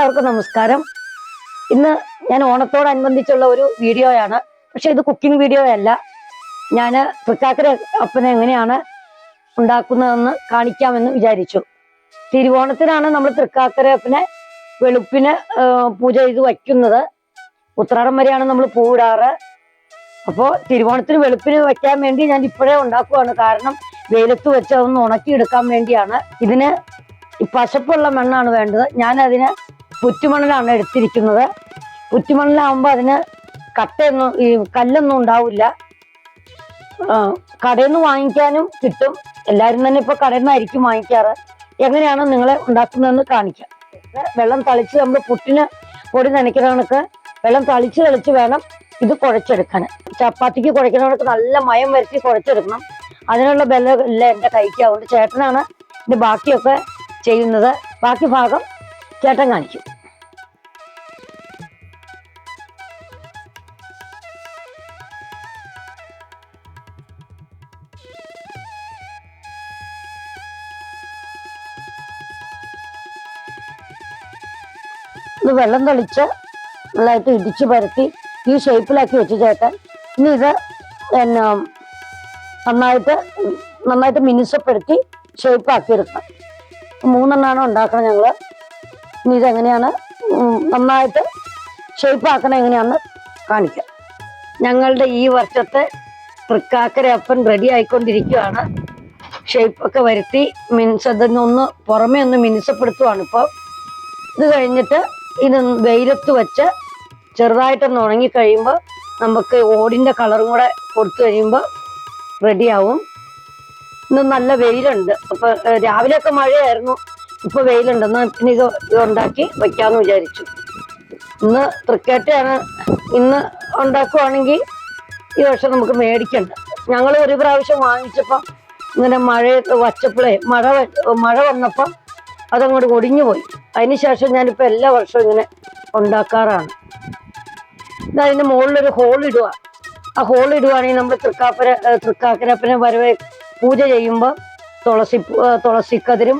എല്ലാവർക്കും നമസ്കാരം. ഇന്ന് ഞാൻ ഓണത്തോടനുബന്ധിച്ചുള്ള ഒരു വീഡിയോയാണ്. പക്ഷെ ഇത് കുക്കിംഗ് വീഡിയോ അല്ല. ഞാൻ തൃക്കാക്കര അപ്പനെ എങ്ങനെയാണ് ഉണ്ടാക്കുന്നതെന്ന് കാണിക്കാമെന്ന് വിചാരിച്ചു. തിരുവോണത്തിനാണ് നമ്മൾ തൃക്കാക്കര അപ്പനെ വെളുപ്പിന് പൂജ ചെയ്ത് വയ്ക്കുന്നത്. ഉത്രാടം വരെയാണ് നമ്മൾ പൂവിടാറ് അപ്പോൾ തിരുവോണത്തിന് വെളുപ്പിന് വയ്ക്കാൻ വേണ്ടി ഞാൻ ഇപ്പോഴേ ഉണ്ടാക്കുകയാണ് കാരണം വെയിലത്ത് വെച്ച് അതൊന്ന് ഉണക്കിയെടുക്കാൻ വേണ്ടിയാണ്. ഇതിന് പശപ്പുള്ള മണ്ണാണ് വേണ്ടത്. ഞാൻ അതിന് പുറ്റുമണലാണ് എടുത്തിരിക്കുന്നത്. പുറ്റുമണലാകുമ്പോൾ അതിന് കട്ടയൊന്നും ഈ കല്ലൊന്നും ഉണ്ടാവില്ല. കടയിൽ നിന്ന് വാങ്ങിക്കാനും കിട്ടും. എല്ലാവരും തന്നെ ഇപ്പൊ കടയിൽ നിന്നായിരിക്കും വാങ്ങിക്കാറ്. എങ്ങനെയാണ് നിങ്ങളെ ഉണ്ടാക്കുന്നതെന്ന് കാണിക്കാം. വെള്ളം തളിച്ച് നമ്മൾ പുട്ടിന് പൊടി നനയ്ക്കുന്ന കണക്ക് വെള്ളം തളിച്ച് തളിച്ച് വേണം ഇത് കുഴച്ചെടുക്കാൻ. ചപ്പാത്തിക്ക് കുഴക്കുന്ന കണക്ക് നല്ല മയം വരുത്തി കുഴച്ചെടുക്കണം. അതിനുള്ള ബലം ഇല്ല എന്റെ കൈക്ക് അതുകൊണ്ട് ചേട്ടനാണ് ഇത് ബാക്കിയൊക്കെ ചെയ്യുന്നത്. ബാക്കി ഭാഗം ചേട്ടൻ കാണിച്ചു ഇത് വെള്ളം തളിച്ച് നല്ലതായിട്ട് ഇടിച്ചു പരത്തി ഈ ഷേപ്പിലാക്കി വെച്ച് ചേട്ടൻ. ഇനി ഇത് പിന്നെ നന്നായിട്ട് നന്നായിട്ട് മിനുസപ്പെടുത്തി ഷേപ്പാക്കിയെടുക്കാം മൂന്നെണ്ണമാണ് ഉണ്ടാക്കണം ഞങ്ങൾ? ഇനി ഇതെങ്ങനെയാണ് നന്നായിട്ട് ഷേപ്പാക്കണം എങ്ങനെയാണെന്ന് കാണിക്കാം. ഞങ്ങളുടെ ഈ വർഷത്തെ തൃക്കാക്കര അപ്പൻ റെഡി ആയിക്കൊണ്ടിരിക്കുകയാണ് ഷേപ്പൊക്കെ വരുത്തി മിനുസ് അതിനൊന്ന് പുറമേ ഒന്ന് മിനുസപ്പെടുത്തുവാണ് ഇപ്പോൾ ഇത് കഴിഞ്ഞിട്ട് ഇത് വെയിലത്ത് വെച്ച് ചെറുതായിട്ടൊന്ന് ഉണങ്ങി കഴിയുമ്പോൾ നമുക്ക് ഓടിന്റെ കളറും കൂടെ കൊടുത്തു കഴിയുമ്പോൾ റെഡിയാവും ഇന്ന് നല്ല വെയിലുണ്ട്. അപ്പോൾ രാവിലെയൊക്കെ മഴയായിരുന്നു. ഇപ്പൊ വെയിലുണ്ടെന്ന് ഇത് ഉണ്ടാക്കി വെക്കാന്ന് വിചാരിച്ചു. ഇന്ന് തൃക്കേട്ടയാണ് ഇന്ന് ഉണ്ടാക്കുവാണെങ്കിൽ ഈ വർഷം നമുക്ക് മേടിക്കണ്ട. ഞങ്ങൾ ഒരു പ്രാവശ്യം വാങ്ങിച്ചപ്പോൾ ഇങ്ങനെ മഴ വച്ചപ്പോഴേ മഴ മഴ വന്നപ്പം അതങ്ങോട്ട് ഒടിഞ്ഞു പോയി. അതിനുശേഷം ഞാനിപ്പോൾ എല്ലാ വർഷവും ഇങ്ങനെ ഉണ്ടാക്കാറാണ്. ഇത് അതിന്റെ മുകളിലൊരു ഹോൾ ഇടുക ആ ഹോൾ ഇടുവാണെങ്കിൽ നമ്മൾ തൃക്കാപ്പര തൃക്കാക്കരപ്പനെ വരവെ പൂജ ചെയ്യുമ്പോൾ തുളസി തുളസിക്കതിരും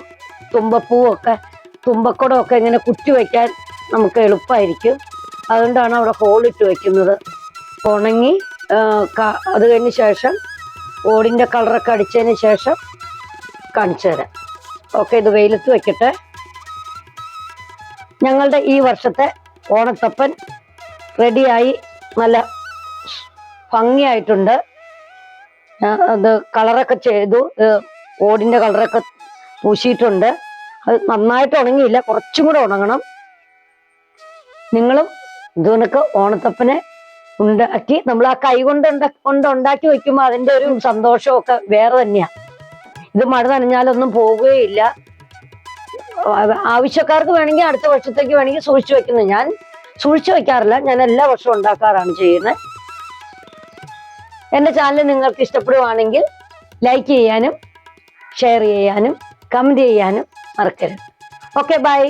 തുമ്പപ്പൂവും തുമ്പക്കുടമൊക്കെ ഇങ്ങനെ കുത്തി വയ്ക്കാൻ നമുക്ക് എളുപ്പമായിരിക്കും അതുകൊണ്ടാണ് അവിടെ ഹോളിട്ട് വയ്ക്കുന്നത് ഉണങ്ങി അത് കഴിഞ്ഞ ശേഷം ഓടിന്റെ കളറൊക്കെ അടിച്ചതിന് ശേഷം കാണിച്ചു തരാം. ഓക്കെ ഇത് വെയിലത്ത് വയ്ക്കട്ടെ ഞങ്ങളുടെ ഈ വർഷത്തെ ഓണത്തപ്പൻ റെഡിയായി. നല്ല ഭംഗിയായിട്ടുണ്ട്. അത് കളറൊക്കെ ചെയ്തു. ഓടിന്റെ കളറൊക്കെ പൂശിയിട്ടുണ്ട്. അത് നന്നായിട്ട് ഉണങ്ങിയില്ല. കുറച്ചും കൂടെ ഉണങ്ങണം. നിങ്ങളും ഇതുനക്ക് ഓണത്തപ്പനെ ഉണ്ടാക്കി നമ്മൾ ആ കൈ കൊണ്ട് കൊണ്ട് ഉണ്ടാക്കി വെക്കുമ്പോൾ അതിന്റെ ഒരു സന്തോഷമൊക്കെ വേറെ തന്നെയാണ് ഇത് മഴ നനഞ്ഞാലൊന്നും പോവുകയില്ല. ആവശ്യക്കാർക്ക് വേണമെങ്കിൽ അടുത്ത വർഷത്തേക്ക് വേണമെങ്കിൽ സൂക്ഷിച്ചു വെക്കുന്നത്. ഞാൻ സൂക്ഷിച്ചു വെക്കാറില്ല. ഞാൻ എല്ലാ വർഷവും ഉണ്ടാക്കാറാണ് ചെയ്യുന്നത്. എന്റെ ചാനൽ നിങ്ങൾക്ക് ഇഷ്ടപ്പെടുവാണെങ്കിൽ ലൈക്ക് ചെയ്യാനും ഷെയർ ചെയ്യാനും കമന്റ് ചെയ്യാനും മറക്കരുത്. Okay bye